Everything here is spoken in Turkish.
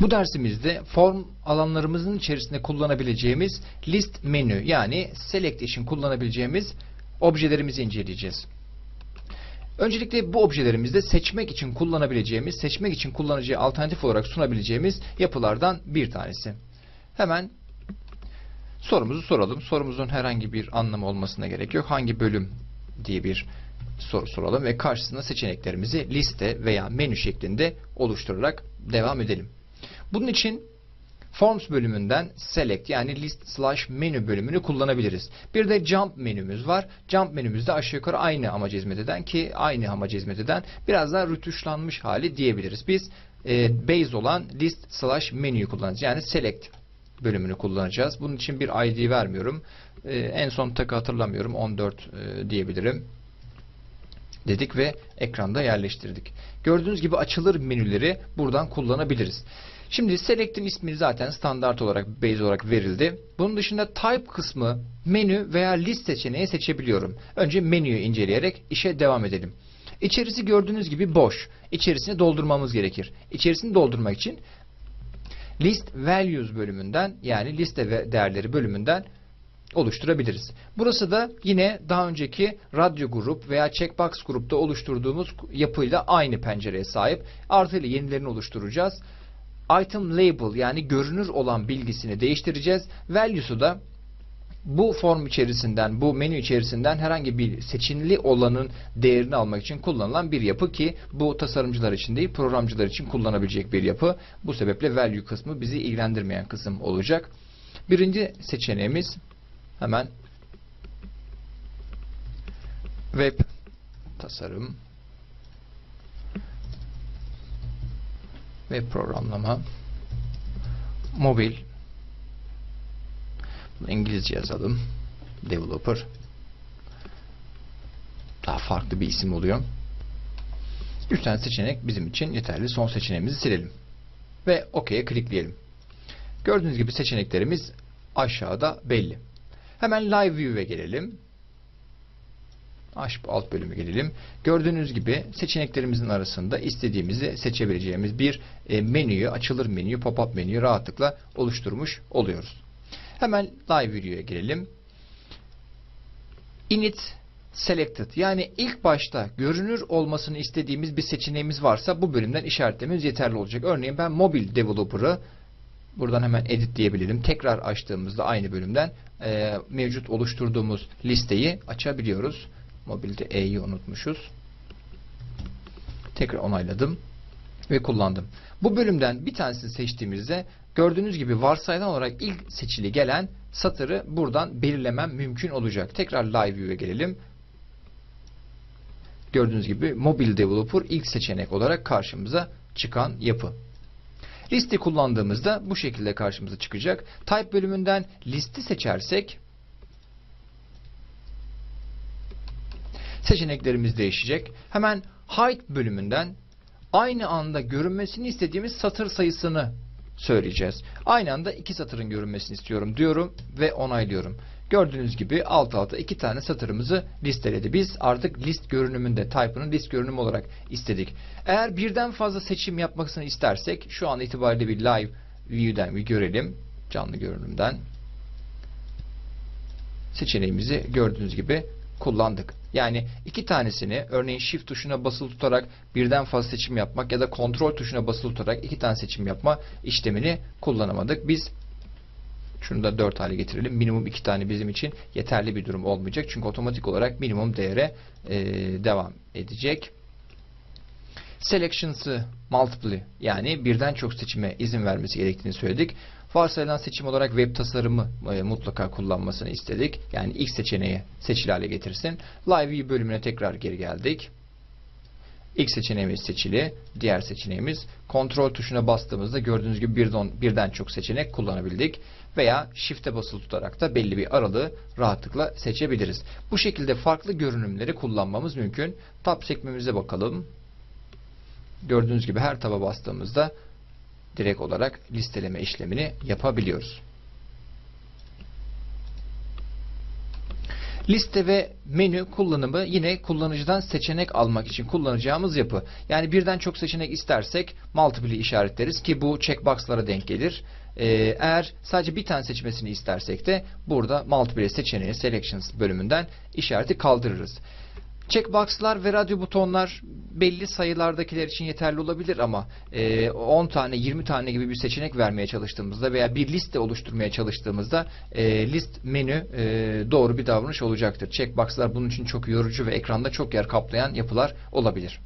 Bu dersimizde form alanlarımızın içerisinde kullanabileceğimiz list menü yani select için kullanabileceğimiz objelerimizi inceleyeceğiz. Öncelikle bu objelerimizde seçmek için kullanabileceğimiz, seçmek için kullanıcıya alternatif olarak sunabileceğimiz yapılardan bir tanesi. Hemen sorumuzu soralım. Sorumuzun herhangi bir anlamı olmasına gerek yok. Hangi bölüm diye bir soru soralım ve karşısına seçeneklerimizi liste veya menü şeklinde oluşturarak devam edelim. Bunun için Forms bölümünden Select yani List slash Menu bölümünü kullanabiliriz. Bir de Jump menümüz var. Jump menümüzde aşağı yukarı aynı amaca hizmet eden ki aynı amaca hizmet eden biraz daha rütuşlanmış hali diyebiliriz. Biz e, base olan List slash Menu'yu kullanacağız. Yani Select bölümünü kullanacağız. Bunun için bir ID vermiyorum. E, en son takı hatırlamıyorum. 14 e, diyebilirim dedik ve ekranda yerleştirdik. Gördüğünüz gibi açılır menüleri buradan kullanabiliriz. Şimdi Select'in ismi zaten standart olarak base olarak verildi. Bunun dışında type kısmı menü veya list seçeneği seçebiliyorum. Önce menüyü inceleyerek işe devam edelim. İçerisi gördüğünüz gibi boş. İçerisini doldurmamız gerekir. İçerisini doldurmak için list values bölümünden yani liste değerleri bölümünden oluşturabiliriz. Burası da yine daha önceki radyo grup veya checkbox grupta oluşturduğumuz yapıyla aynı pencereye sahip. Artı ile yenilerini oluşturacağız. Item label yani görünür olan bilgisini değiştireceğiz. Value'su da bu form içerisinden, bu menü içerisinden herhangi bir seçinili olanın değerini almak için kullanılan bir yapı ki bu tasarımcılar için değil, programcılar için kullanabilecek bir yapı. Bu sebeple value kısmı bizi ilgilendirmeyen kısım olacak. Birinci seçeneğimiz hemen web tasarım ve programlama mobil. İngilizce yazalım. Developer. Daha farklı bir isim oluyor. 3 tane seçenek bizim için yeterli. Son seçeneğimizi silelim ve OK'ye klikleyelim. Gördüğünüz gibi seçeneklerimiz aşağıda belli. Hemen live view'e gelelim Aş alt bölümü gelelim. Gördüğünüz gibi seçeneklerimizin arasında istediğimizi seçebileceğimiz bir e, menüyü, açılır menüyü, pop-up menüyü rahatlıkla oluşturmuş oluyoruz. Hemen live videoya gelelim. Init selected yani ilk başta görünür olmasını istediğimiz bir seçeneğimiz varsa bu bölümden işaretlememiz yeterli olacak. Örneğin ben mobil developer'ı buradan hemen edit diyebilirim. Tekrar açtığımızda aynı bölümden e, mevcut oluşturduğumuz listeyi açabiliyoruz. Mobilde E'yi unutmuşuz. Tekrar onayladım ve kullandım. Bu bölümden bir tanesini seçtiğimizde gördüğünüz gibi varsayılan olarak ilk seçili gelen satırı buradan belirlemem mümkün olacak. Tekrar Live View'e gelelim. Gördüğünüz gibi Mobile Developer ilk seçenek olarak karşımıza çıkan yapı. Listi kullandığımızda bu şekilde karşımıza çıkacak. Type bölümünden listi seçersek seçeneklerimiz değişecek. Hemen height bölümünden aynı anda görünmesini istediğimiz satır sayısını söyleyeceğiz. Aynı anda iki satırın görünmesini istiyorum diyorum ve onaylıyorum. Gördüğünüz gibi alt alta iki tane satırımızı listeledi. Biz artık list görünümünde type'ını list görünümü olarak istedik. Eğer birden fazla seçim yapmasını istersek şu an itibariyle bir live view'den bir görelim. Canlı görünümden. Seçeneğimizi gördüğünüz gibi kullandık. Yani iki tanesini örneğin Shift tuşuna basılı tutarak birden fazla seçim yapmak ya da Kontrol tuşuna basılı tutarak iki tane seçim yapma işlemini kullanamadık. Biz şunu da 4 hale getirelim. Minimum iki tane bizim için yeterli bir durum olmayacak. Çünkü otomatik olarak minimum değere e, devam edecek. Selections'ı multiple yani birden çok seçime izin vermesi gerektiğini söyledik. Varsayılan seçim olarak web tasarımı e, mutlaka kullanmasını istedik. Yani ilk seçeneği seçili hale getirsin. Live View bölümüne tekrar geri geldik. İlk seçeneğimiz seçili. Diğer seçeneğimiz kontrol tuşuna bastığımızda gördüğünüz gibi birden, birden çok seçenek kullanabildik. Veya Shift'e basılı tutarak da belli bir aralığı rahatlıkla seçebiliriz. Bu şekilde farklı görünümleri kullanmamız mümkün. Tab sekmemize bakalım. Gördüğünüz gibi her taba bastığımızda direkt olarak listeleme işlemini yapabiliyoruz. Liste ve menü kullanımı yine kullanıcıdan seçenek almak için kullanacağımız yapı. Yani birden çok seçenek istersek multiple'i işaretleriz ki bu checkbox'lara denk gelir. Ee, eğer sadece bir tane seçmesini istersek de burada multiple seçeneği selections bölümünden işareti kaldırırız. Checkbox'lar ve radyo butonlar belli sayılardakiler için yeterli olabilir ama e, 10 tane 20 tane gibi bir seçenek vermeye çalıştığımızda veya bir liste oluşturmaya çalıştığımızda e, list menü e, doğru bir davranış olacaktır. Checkbox'lar bunun için çok yorucu ve ekranda çok yer kaplayan yapılar olabilir.